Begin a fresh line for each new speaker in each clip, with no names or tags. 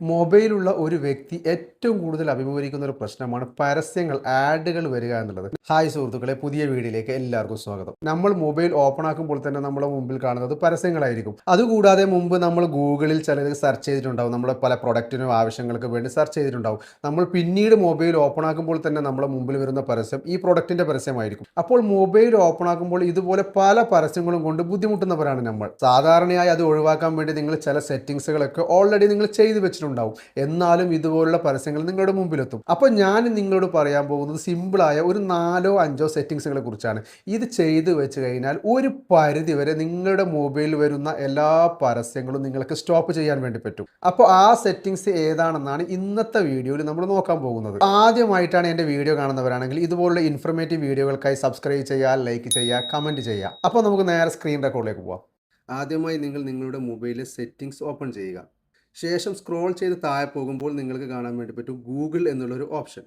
മൊബൈലുള്ള ഒരു വ്യക്തി ഏറ്റവും കൂടുതൽ അഭിമുഖീകരിക്കുന്ന ഒരു പ്രശ്നമാണ് പരസ്യങ്ങൾ ആഡുകൾ വരിക എന്നുള്ളത്. ഹായ് സുഹൃത്തുക്കളെ പുതിയ വീഡിയോയിലേക്ക് എല്ലാവർക്കും സ്വാഗതം. നമ്മൾ മൊബൈൽ ഓപ്പൺ ആക്കുമ്പോൾ തന്നെ നമ്മുടെ മുമ്പിൽ കാണുന്നത് പരസ്യങ്ങളായിരിക്കും. അതുകൂടാതെ മുമ്പ് നമ്മൾ ഗൂഗിളിൽ ചിലത് സെർച്ച് ചെയ്തിട്ടുണ്ടാവും. നമ്മുടെ പല പ്രൊഡക്റ്റിനും ആവശ്യങ്ങൾക്ക് വേണ്ടി സെർച്ച് ചെയ്തിട്ടുണ്ടാവും. നമ്മൾ പിന്നീട് മൊബൈൽ ഓപ്പൺ ആക്കുമ്പോൾ തന്നെ നമ്മുടെ മുമ്പിൽ വരുന്ന പരസ്യം ഈ പ്രൊഡക്റ്റിന്റെ പരസ്യമായിരിക്കും. അപ്പോൾ മൊബൈൽ ഓപ്പൺ ആക്കുമ്പോൾ ഇതുപോലെ പല പരസ്യങ്ങളും കൊണ്ട് ബുദ്ധിമുട്ടുന്നവരാണ് നമ്മൾ. സാധാരണയായി അത് ഒഴിവാക്കാൻ വേണ്ടി നിങ്ങൾ ചില സെറ്റിംഗ്സുകളൊക്കെ ഓൾറെഡി നിങ്ങൾ ചെയ്തു വെച്ചിട്ടുണ്ടാവും എന്നാലും ഇതുപോലുള്ള പരസ്യങ്ങൾ നിങ്ങളുടെ മുമ്പിലെത്തും. അപ്പോൾ ഞാൻ നിങ്ങളോട് പറയാൻ പോകുന്നത് സിമ്പിളായ ഒരു നാലോ അഞ്ചോ സെറ്റിങ്സുകളെ കുറിച്ചാണ്. ഇത് ചെയ്തു വെച്ച് കഴിഞ്ഞാൽ ഒരു പരിധി വരെ നിങ്ങളുടെ മൊബൈലിൽ വരുന്ന എല്ലാ പരസ്യങ്ങളും നിങ്ങൾക്ക് സ്റ്റോപ്പ് ചെയ്യാൻ വേണ്ടി പറ്റും. അപ്പോൾ ആ സെറ്റിങ്സ് ഏതാണെന്നാണ് ഇന്നത്തെ വീഡിയോയിൽ നമ്മൾ നോക്കാൻ പോകുന്നത്. ആദ്യമായിട്ടാണ് എന്റെ വീഡിയോ കാണുന്നവരാണെങ്കിൽ ഇതുപോലുള്ള ഇൻഫർമേറ്റീവ് വീഡിയോകൾക്കായി സബ്സ്ക്രൈബ് ചെയ്യുക ലൈക്ക് ചെയ്യുക കമന്റ് ചെയ്യുക. അപ്പോൾ നമുക്ക് നേരെ സ്ക്രീൻ റെക്കോർഡിലേക്ക് പോവാം. ആദ്യമായി നിങ്ങൾ നിങ്ങളുടെ മൊബൈലിൽ സെറ്റിങ്സ് ഓപ്പൺ ചെയ്യുക. ശേഷം സ്ക്രോൾ ചെയ്ത് താഴെ പോകുമ്പോൾ നിങ്ങൾക്ക് കാണാൻ വേണ്ടി പറ്റും ഗൂഗിൾ എന്നുള്ളൊരു ഓപ്ഷൻ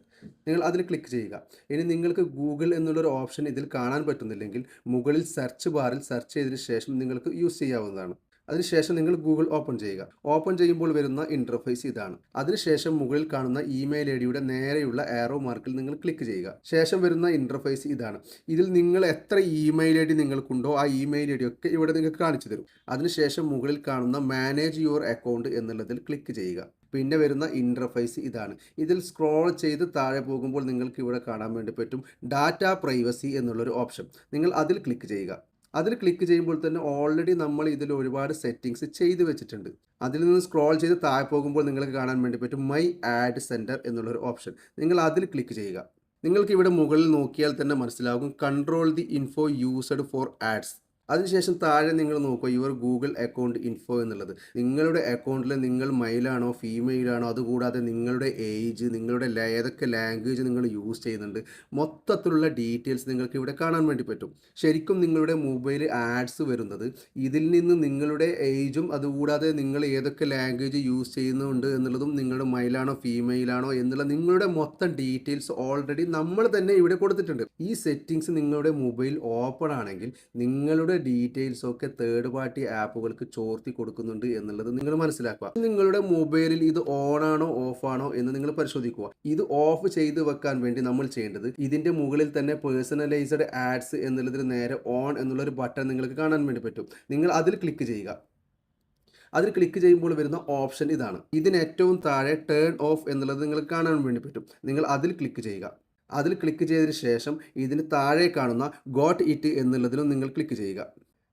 നിങ്ങൾ അതിൽ ക്ലിക്ക് ചെയ്യുക. ഇനി നിങ്ങൾക്ക് ഗൂഗിൾ എന്നുള്ളൊരു ഓപ്ഷൻ ഇതിൽ കാണാൻ പറ്റുന്നില്ലെങ്കിൽ മുകളിൽ സെർച്ച് ബാറിൽ സെർച്ച് ചെയ്തതിന് ശേഷം നിങ്ങൾക്ക് യൂസ് ചെയ്യാവുന്നതാണ്. അതിനുശേഷം നിങ്ങൾ ഗൂഗിൾ ഓപ്പൺ ചെയ്യുക. ഓപ്പൺ ചെയ്യുമ്പോൾ വരുന്ന ഇന്റർഫേസ് ഇതാണ്. അതിനുശേഷം മുകളിൽ കാണുന്ന ഇമെയിൽ ഐ ഡിയുടെ നേരെയുള്ള ആരോ മാർക്കിൽ നിങ്ങൾ ക്ലിക്ക് ചെയ്യുക. ശേഷം വരുന്ന ഇന്റർഫേസ് ഇതാണ്. ഇതിൽ നിങ്ങൾ എത്ര ഇമെയിൽ ഐ ഡി നിങ്ങൾക്കുണ്ടോ ആ ഇമെയിൽ ഐ ഡി ഒക്കെ ഇവിടെ നിങ്ങൾക്ക് കാണിച്ചു തരും. അതിനുശേഷം മുകളിൽ കാണുന്ന മാനേജ് യുവർ അക്കൗണ്ട് എന്നുള്ളതിൽ ക്ലിക്ക് ചെയ്യുക. പിന്നെ വരുന്ന ഇന്റർഫേസ് ഇതാണ്. ഇതിൽ സ്ക്രോൾ ചെയ്ത് താഴെ പോകുമ്പോൾ നിങ്ങൾക്ക് ഇവിടെ കാണാൻ വേണ്ടി പറ്റും ഡാറ്റ പ്രൈവസി എന്നുള്ളൊരു ഓപ്ഷൻ നിങ്ങൾ അതിൽ ക്ലിക്ക് ചെയ്യുക. അതിൽ ക്ലിക്ക് ചെയ്യുമ്പോൾ തന്നെ ഓൾറെഡി നമ്മൾ ഇതിൽ ഒരുപാട് സെറ്റിങ്സ് ചെയ്ത് വെച്ചിട്ടുണ്ട്. അതിൽ നിന്ന് സ്ക്രോൾ ചെയ്ത് താഴെ പോകുമ്പോൾ നിങ്ങൾക്ക് കാണാൻ വേണ്ടി പറ്റും മൈ ആഡ് സെന്റർ എന്നുള്ളൊരു ഓപ്ഷൻ നിങ്ങൾ അതിൽ ക്ലിക്ക് ചെയ്യുക. നിങ്ങൾക്ക് ഇവിടെ മുകളിൽ നോക്കിയാൽ തന്നെ മനസ്സിലാകും. Control the info used for ads അതിനുശേഷം താഴെ നിങ്ങൾ നോക്കുക യുവർ ഗൂഗിൾ അക്കൗണ്ട് ഇൻഫോ എന്നുള്ളത്. നിങ്ങളുടെ അക്കൗണ്ടിൽ നിങ്ങൾ മെയിലാണോ ഫീമെയിലാണോ അതുകൂടാതെ നിങ്ങളുടെ ഏജ് നിങ്ങളുടെ ഏതൊക്കെ ലാംഗ്വേജ് നിങ്ങൾ യൂസ് ചെയ്യുന്നുണ്ട് മൊത്തത്തിലുള്ള ഡീറ്റെയിൽസ് നിങ്ങൾക്ക് ഇവിടെ കാണാൻ വേണ്ടി പറ്റും. ശരിക്കും നിങ്ങളുടെ മൊബൈൽ ആഡ്സ് വരുന്നത് ഇതിൽ നിന്ന് നിങ്ങളുടെ ഏജും അതുകൂടാതെ നിങ്ങൾ ഏതൊക്കെ ലാംഗ്വേജ് യൂസ് ചെയ്യുന്നുണ്ട് എന്നുള്ളതും നിങ്ങളുടെ മെയിലാണോ ഫീമെയിലാണോ എന്നുള്ള നിങ്ങളുടെ മൊത്തം ഡീറ്റെയിൽസ് ഓൾറെഡി നമ്മൾ തന്നെ ഇവിടെ കൊടുത്തിട്ടുണ്ട്. ഈ സെറ്റിങ്സ് നിങ്ങളുടെ മൊബൈൽ ഓപ്പൺ ആണെങ്കിൽ നിങ്ങളുടെ ഡീറ്റെയിൽസ് ഒക്കെ തേർഡ് പാർട്ടി ആപ്പുകൾക്ക് ചോർത്തി കൊടുക്കുന്നുണ്ട് എന്നുള്ളത് നിങ്ങൾ മനസ്സിലാക്കുക. നിങ്ങളുടെ മൊബൈലിൽ ഇത് ഓൺ ആണോ ഓഫ് ആണോ എന്ന് നിങ്ങൾ പരിശോധിക്കുക. ഇത് ഓഫ് ചെയ്ത് വെക്കാൻ വേണ്ടി നമ്മൾ ചെയ്യേണ്ടത് ഇതിന്റെ മുകളിൽ തന്നെ പേഴ്സണലൈസ്ഡ് ആഡ്സ് എന്നുള്ളതിന് നേരെ ഓൺ എന്നുള്ളൊരു ബട്ടൺ നിങ്ങൾക്ക് കാണാൻ വേണ്ടി പറ്റും. നിങ്ങൾ അതിൽ ക്ലിക്ക് ചെയ്യുക. അതിൽ ക്ലിക്ക് ചെയ്യുമ്പോൾ വരുന്ന ഓപ്ഷൻ ഇതാണ്. ഇതിന് ഏറ്റവും താഴെ ടേൺ ഓഫ് എന്നുള്ളത് നിങ്ങൾക്ക് കാണാൻ വേണ്ടി പറ്റും. നിങ്ങൾ അതിൽ ക്ലിക്ക് ചെയ്യുക. അതിൽ ക്ലിക്ക് ചെയ്തതിന് ശേഷം ഇതിന് താഴെ കാണുന്ന ഗോട്ട് ഇറ്റ് എന്നുള്ളതിലും നിങ്ങൾ ക്ലിക്ക് ചെയ്യുക.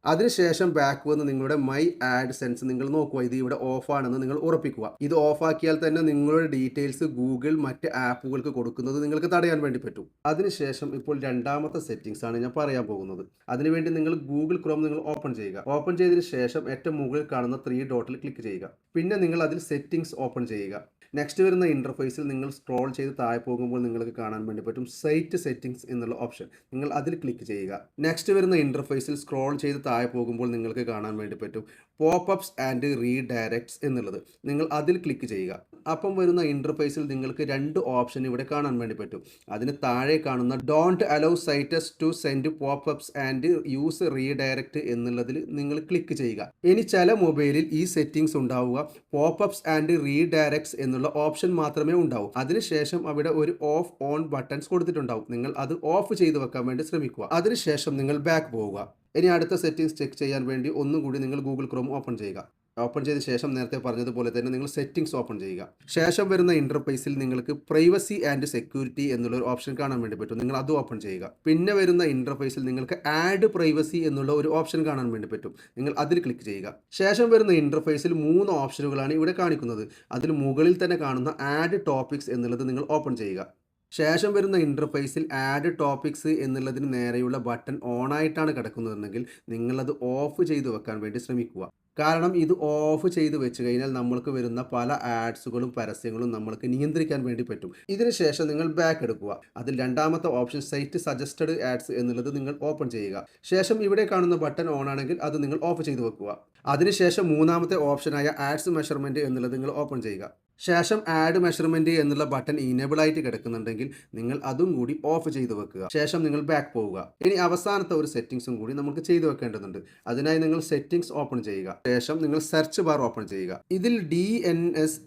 അതിനുശേഷം ബാക്ക് വന്ന് നിങ്ങളുടെ മൈ ആഡ് സെൻസ് നിങ്ങൾ നോക്കുക. ഇത് ഇവിടെ ഓഫ് ആണെന്ന് നിങ്ങൾ ഉറപ്പിക്കുക. ഇത് ഓഫ് ആക്കിയാൽ തന്നെ നിങ്ങളുടെ ഡീറ്റെയിൽസ് ഗൂഗിൾ മറ്റ് ആപ്പുകൾക്ക് കൊടുക്കുന്നത് നിങ്ങൾക്ക് തടയാൻ വേണ്ടി പറ്റും. അതിനുശേഷം ഇപ്പോൾ രണ്ടാമത്തെ സെറ്റിംഗ്സ് ആണ് ഞാൻ പറയാൻ പോകുന്നത്. അതിനുവേണ്ടി നിങ്ങൾ ഗൂഗിൾ ക്രോം നിങ്ങൾ ഓപ്പൺ ചെയ്യുക. ഓപ്പൺ ചെയ്തതിന് ശേഷം ഏറ്റവും മുകളിൽ കാണുന്ന ത്രീ ഡോട്ടിൽ ക്ലിക്ക് ചെയ്യുക. പിന്നെ നിങ്ങൾ അതിൽ സെറ്റിംഗ്സ് ഓപ്പൺ ചെയ്യുക. നെക്സ്റ്റ് വരുന്ന ഇന്റർഫേസിൽ നിങ്ങൾ സ്ക്രോൾ ചെയ്ത് താഴെ പോകുമ്പോൾ നിങ്ങൾക്ക് കാണാൻ വേണ്ടി പറ്റും സൈറ്റ് സെറ്റിംഗ്സ് എന്നുള്ള ഓപ്ഷൻ നിങ്ങൾ അതിൽ ക്ലിക്ക് ചെയ്യുക. നെക്സ്റ്റ് വരുന്ന ഇന്റർഫേസിൽ സ്ക്രോൾ ചെയ്ത് താഴെ പോകുമ്പോൾ നിങ്ങൾക്ക് കാണാൻ വേണ്ടി പറ്റും. പോപ്പപ്സ് ആൻഡ് റീഡയറക്ട്സ് എന്നുള്ളത്. നിങ്ങൾ അതിൽ ക്ലിക്ക് ചെയ്യുക. അപ്പം വരുന്ന ഇന്റർഫേസിൽ നിങ്ങൾക്ക് രണ്ട് ഓപ്ഷൻ ഇവിടെ കാണാൻ വേണ്ടി പറ്റും. അതിന് താഴെ കാണുന്ന don't allow sites to send popups and use redirect എന്നുള്ളതിൽ നിങ്ങൾ ക്ലിക്ക് ചെയ്യുക. ഇനി ചില മൊബൈലിൽ ഈ സെറ്റിംഗ്സ് ഉണ്ടാവുക. പോപ്പപ്സ് ആൻഡ് റീഡയറക്ട്സ് എന്നുള്ള ഓപ്ഷൻ മാത്രമേ ഉണ്ടാവൂ. അതിനുശേഷം അവിടെ ഒരു ഓഫ് ഓൺ ബട്ടൺസ് കൊടുത്തിട്ടുണ്ടാവും. നിങ്ങൾ അത് ഓഫ് ചെയ്ത് വെക്കാൻ വേണ്ടി ശ്രമിക്കുക. അതിനുശേഷം നിങ്ങൾ ബാക്ക് പോവുക. ഇനി അടുത്ത സെറ്റിംഗ്സ് ചെക്ക് ചെയ്യാൻ വേണ്ടി ഒന്നും കൂടി നിങ്ങൾ ഗൂഗിൾ ക്രോം ഓപ്പൺ ചെയ്യുക. ഓപ്പൺ ചെയ്ത ശേഷം നേരത്തെ പറഞ്ഞതുപോലെ തന്നെ നിങ്ങൾ സെറ്റിംഗ്സ് ഓപ്പൺ ചെയ്യുക. ശേഷം വരുന്ന ഇന്റർഫേസിൽ നിങ്ങൾക്ക് പ്രൈവസി ആൻഡ് സെക്യൂരിറ്റി എന്നുള്ള ഒരു ഓപ്ഷൻ കാണാൻ വേണ്ടി പറ്റും. നിങ്ങൾ അത് ഓപ്പൺ ചെയ്യുക. പിന്നെ വരുന്ന ഇന്റർഫേസിൽ നിങ്ങൾക്ക് ആഡ് പ്രൈവസി എന്നുള്ള ഒരു ഓപ്ഷൻ കാണാൻ വേണ്ടി പറ്റും. നിങ്ങൾ അതിൽ ക്ലിക്ക് ചെയ്യുക. ശേഷം വരുന്ന ഇന്റർഫേസിൽ മൂന്ന് ഓപ്ഷനുകളാണ് ഇവിടെ കാണിക്കുന്നത്. അതിൽ മുകളിൽ തന്നെ കാണുന്ന ആഡ് ടോപ്പിക്സ് എന്നുള്ളത് നിങ്ങൾ ഓപ്പൺ ചെയ്യുക. ശേഷം വരുന്ന ഇന്റർഫേസിൽ ആഡ് ടോപ്പിക്സ് എന്നുള്ളതിന് നേരെയുള്ള ബട്ടൺ ഓൺ ആയിട്ടാണ് കിടക്കുന്നതെങ്കിൽ നിങ്ങളത് ഓഫ് ചെയ്തു വെക്കാൻ വേണ്ടി ശ്രമിക്കുക. കാരണം ഇത് ഓഫ് ചെയ്ത് വെച്ച് കഴിഞ്ഞാൽ നമ്മൾക്ക് വരുന്ന പല ആഡ്സുകളും പരസ്യങ്ങളും നമ്മൾക്ക് നിയന്ത്രിക്കാൻ വേണ്ടി പറ്റും. ഇതിന് ശേഷം നിങ്ങൾ ബാക്ക് എടുക്കുക. അതിൽ രണ്ടാമത്തെ ഓപ്ഷൻ സൈറ്റ് സജസ്റ്റഡ് ആഡ്സ് എന്നുള്ളത് നിങ്ങൾ ഓപ്പൺ ചെയ്യുക. ശേഷം ഇവിടെ കാണുന്ന ബട്ടൺ ഓൺ ആണെങ്കിൽ അത് നിങ്ങൾ ഓഫ് ചെയ്ത് വെക്കുക. അതിനുശേഷം മൂന്നാമത്തെ ഓപ്ഷനായ ആഡ്സ് മെഷർമെന്റ് എന്നുള്ളത് നിങ്ങൾ ഓപ്പൺ ചെയ്യുക. ശേഷം ആഡ് മെഷർമെന്റ് എന്നുള്ള ബട്ടൺ ഇനേബിൾ ആയിട്ട് കിടക്കുന്നുണ്ടെങ്കിൽ നിങ്ങൾ അതും കൂടി ഓഫ് ചെയ്ത് വെക്കുക. ശേഷം നിങ്ങൾ ബാക്ക് പോവുക. ഇനി അവസാനത്തെ ഒരു സെറ്റിംഗ്സും കൂടി നമുക്ക് ചെയ്തു വെക്കേണ്ടതുണ്ട്. അതിനായി നിങ്ങൾ സെറ്റിംഗ്സ് ഓപ്പൺ ചെയ്യുക. ശേഷം നിങ്ങൾ സെർച്ച് ബാർ ഓപ്പൺ ചെയ്യുക. ഇതിൽ ഡി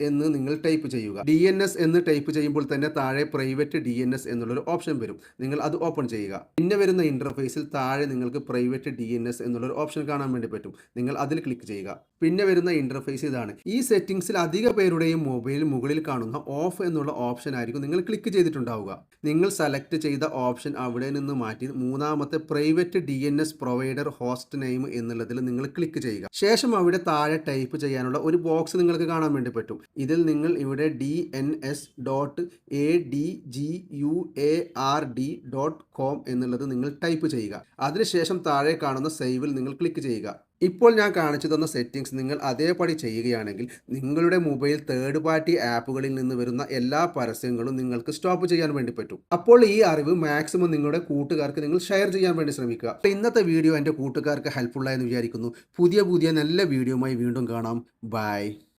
എന്ന് നിങ്ങൾ ടൈപ്പ് ചെയ്യുക. ഡി എന്ന് ടൈപ്പ് ചെയ്യുമ്പോൾ തന്നെ താഴെ പ്രൈവറ്റ് ഡി എൻ എസ് എന്നുള്ളൊരു ഓപ്ഷൻ വരും. നിങ്ങൾ അത് ഓപ്പൺ ചെയ്യുക. പിന്നെ വരുന്ന ഇന്റർഫേസിൽ താഴെ നിങ്ങൾക്ക് പ്രൈവറ്റ് ഡി എൻ എസ് എന്നുള്ളൊരു ഓപ്ഷൻ കാണാൻ വേണ്ടി പറ്റും. നിങ്ങൾ അതിൽ ക്ലിക്ക് ചെയ്യുക. പിന്നെ വരുന്ന ഇന്റർഫേസ് ഇതാണ്. ഈ സെറ്റിംഗ്സിൽ അധിക പേരുടെയും മൊബൈൽ മുകളിൽ കാണുന്ന ഓഫ് എന്നുള്ള ഓപ്ഷൻ ആയിരിക്കും നിങ്ങൾ ക്ലിക്ക് ചെയ്തിട്ടുണ്ടാവുക. നിങ്ങൾ സെലക്ട് ചെയ്ത ഓപ്ഷൻ അവിടെ നിന്ന് മാറ്റി മൂന്നാമത്തെ private D N S provider host name എന്നുള്ളതിൽ നിങ്ങൾ ക്ലിക്ക് ചെയ്യുക. ശേഷം അവിടെ താഴെ ടൈപ്പ് ചെയ്യാനുള്ള ഒരു ബോക്സ് നിങ്ങൾക്ക് കാണാൻ വേണ്ടി പറ്റും. ഇതിൽ നിങ്ങൾ ഇവിടെ D N S dot A D G U A R D dot com എന്നുള്ളത് നിങ്ങൾ ടൈപ്പ് ചെയ്യുക. അതിനുശേഷം താഴെ കാണുന്ന സേവിൽ നിങ്ങൾ ക്ലിക്ക് ചെയ്യുക. ഇപ്പോൾ ഞാൻ കാണിച്ചു തന്ന സെറ്റിംഗ്സ് നിങ്ങൾ അതേപടി ചെയ്യുകയാണെങ്കിൽ നിങ്ങളുടെ മൊബൈൽ തേർഡ് പാർട്ടി ആപ്പുകളിൽ നിന്ന് വരുന്ന എല്ലാ പരസ്യങ്ങളും നിങ്ങൾക്ക് സ്റ്റോപ്പ് ചെയ്യാൻ വേണ്ടി പറ്റും. അപ്പോൾ ഈ അറിവ് മാക്സിമം നിങ്ങളുടെ കൂട്ടുകാർക്ക് നിങ്ങൾ ഷെയർ ചെയ്യാൻ വേണ്ടി ശ്രമിക്കുക. ഇന്നത്തെ വീഡിയോ എന്റെ കൂട്ടുകാർക്ക് ഹെൽപ്ഫുള്ളായെന്ന് വിചാരിക്കുന്നു. പുതിയ പുതിയ നല്ല വീഡിയോയുമായി വീണ്ടും കാണാം. ബൈ